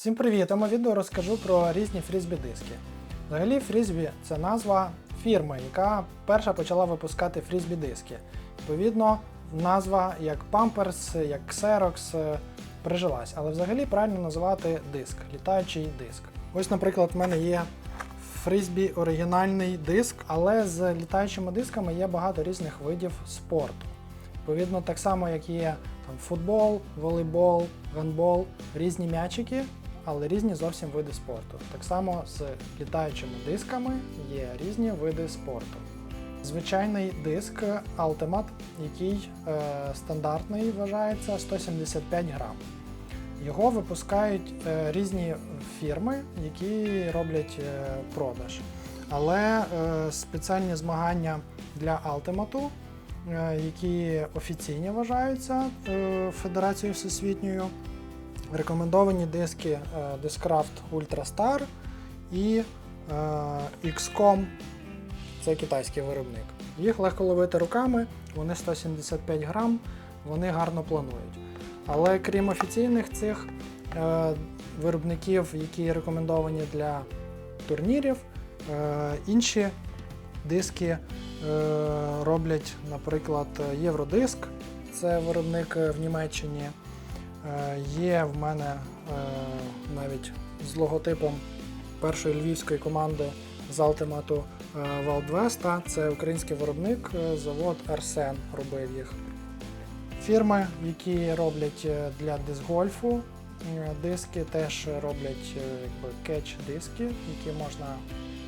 Всім привіт! У цьому відео розкажу про різні фрізбі-диски. Взагалі, фрізбі це назва фірми, яка перша почала випускати фрізбі-диски. Відповідно, назва як Pampers, як Xerox е, прижилась. Але взагалі правильно називати диск, літаючий диск. Ось, наприклад, в мене є фрізбі оригінальний диск, але з літаючими дисками є багато різних видів спорту. Відповідно, так само, як є там, футбол, волейбол, гандбол, різні м'ячики, але різні зовсім види спорту. Так само з літаючими дисками є різні види спорту. Звичайний диск Ultimate, який е, стандартний вважається 175 грам. Його випускають е, різні фірми, які роблять е, продаж. Але е, спеціальні змагання для Ultimate, е, які офіційні вважаються е, Федерацією Всесвітньою, рекомендовані диски е, Discraft Ultra Star і е, XCOM, це китайський виробник. Їх легко ловити руками, вони 175 грам, вони гарно планують. Але крім офіційних цих е, виробників, які рекомендовані для турнірів, інші диски роблять, наприклад, Євродиск, це виробник в Німеччині. Е, Є в мене е, навіть з логотипом першої львівської команди з Алтимату Валдвеста. Це український виробник, е, завод Арсен робив їх. Фірми, які роблять для диск-гольфу е, диски, теж роблять кетч-диски, які можна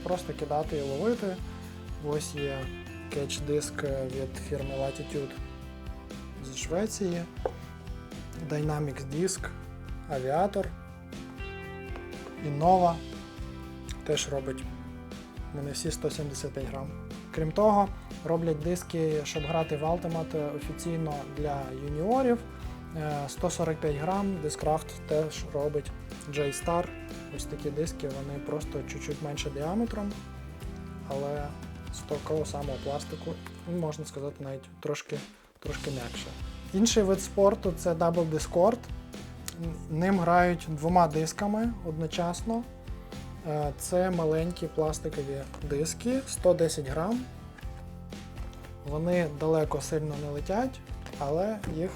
просто кидати і ловити. Ось є кетч-диск від фірми Latitude з Швеції. Dynamics Disc, Aviator, Innova теж робить. Вони всі 175 грам. Крім того, роблять диски, щоб грати в Ultimate офіційно для юніорів. Е, 145 грам, Discraft теж робить J-Star. Ось такі диски, вони просто чуть-чуть менше діаметром, але з такого самого пластику, ну, можна сказати, навіть трошки, трошки м'якше. Інший вид спорту це Double Discord. Ним грають двома дисками одночасно. Е, Це маленькі пластикові диски, 110 грам. Вони далеко сильно не летять, але їх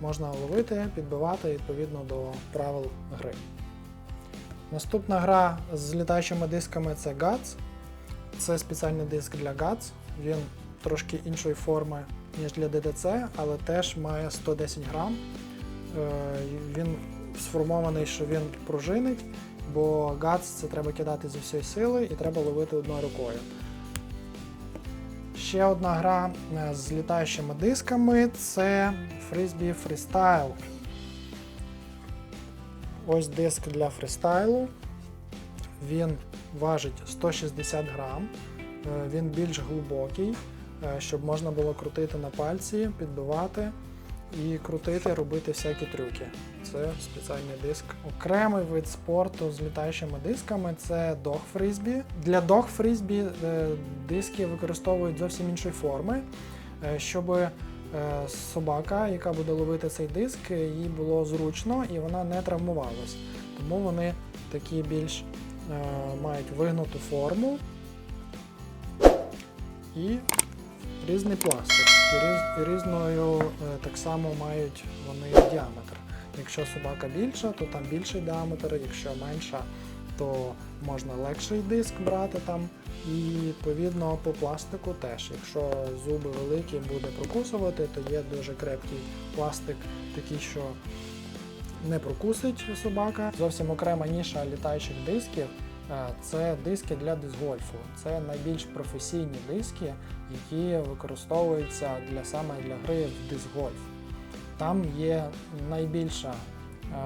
можна ловити, підбивати відповідно до правил гри. Наступна гра з літаючими дисками це GATS. Це спеціальний диск для GATS. Він трошки іншої форми, ніж для DDC, але теж має 110 грам. Е, Він сформований, що він пружинить, бо гац це треба кидати зі всієї сили і треба ловити одною рукою. Ще одна гра е, з літаючими дисками це Frisbee Freestyle. Ось диск для фристайлу. Він важить 160 грам. Е, Він більш глибокий, щоб можна було крутити на пальці, підбивати і крутити, робити всякі трюки. Це спеціальний диск. Окремий вид спорту з літаючими дисками це дог фрізбі. Для дог фрізбі е, диски використовують зовсім іншої форми, е, щоб е, собака, яка буде ловити цей диск, їй було зручно і вона не травмувалась. Тому вони такі більш е, мають вигнуту форму і різний пластик. Різною е, так само мають вони діаметр. Якщо собака більша, то там більший діаметр, якщо менша, то можна легший диск брати там. І відповідно по пластику теж. Якщо зуби великі буде прокусувати, то є дуже крепкий пластик, такий, що не прокусить собака. Зовсім окрема ніша літаючих дисків. Е, Це диски для дисгольфу. Це найбільш професійні диски, які використовуються для саме для гри в дисгольф. Там є найбільша е,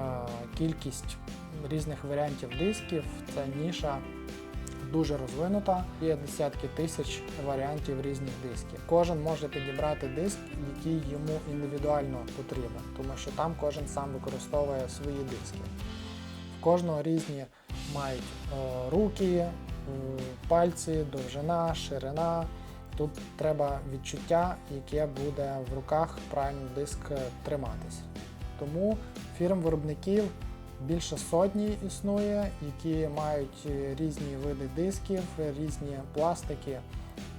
кількість різних варіантів дисків. Це ніша дуже розвинута. Є десятки тисяч варіантів різних дисків. Кожен може підібрати диск, який йому індивідуально потрібен, тому що там кожен сам використовує свої диски. В кожного різні мають е, руки, е, пальці, довжина, ширина. Тут треба відчуття, яке буде в руках правильно диск триматись. Тому фірм виробників більше сотні існує, які мають е, різні види дисків, різні пластики.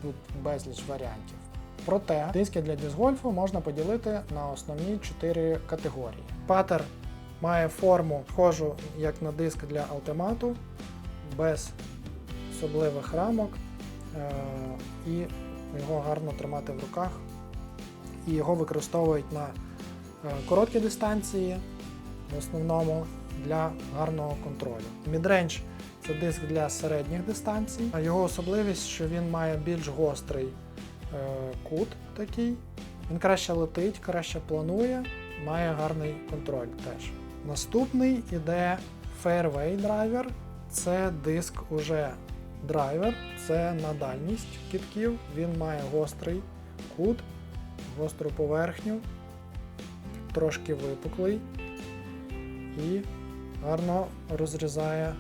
Тут безліч варіантів. Проте диски для дисгольфу можна поділити на основні чотири категорії. Патер має форму схожу як на диск для автомату, без особливих рамок, е, і його гарно тримати в руках. І його використовують на е, короткі дистанції, в основному для гарного контролю. Мідрендж це диск для середніх дистанцій, його особливість, що він має більш гострий е, кут такий. Він краще летить, краще планує, має гарний контроль теж. Наступний іде Fairway Driver. Це диск уже драйвер, це на дальність кітків. Він має гострий кут, гостру поверхню, трошки випуклий і гарно розрізає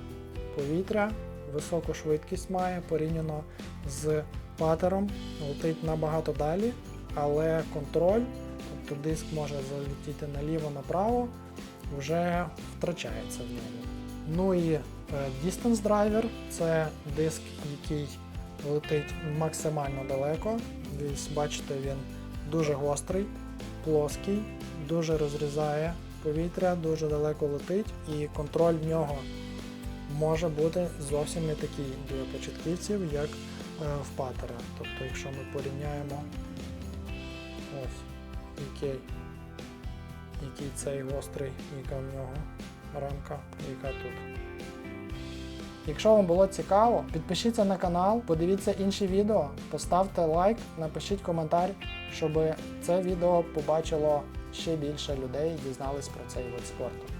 повітря, високу швидкість має порівняно з патером, летить набагато далі, але контроль, тобто диск може залетіти наліво-направо, вже втрачається в ньому. Ну і е, Distance Driver це диск, який летить максимально далеко. Десь бачите, він дуже гострий, плоский, дуже розрізає повітря, дуже далеко летить, і контроль в нього може бути зовсім не такий для початківців, як е, в патера. Тобто, якщо ми порівняємо ось який, який цей гострий, яка в нього рамка, яка тут. Якщо вам було цікаво, підпишіться на канал, подивіться інші відео, поставте лайк, напишіть коментар, щоб це відео побачило ще більше людей і дізнались про цей вид спорту.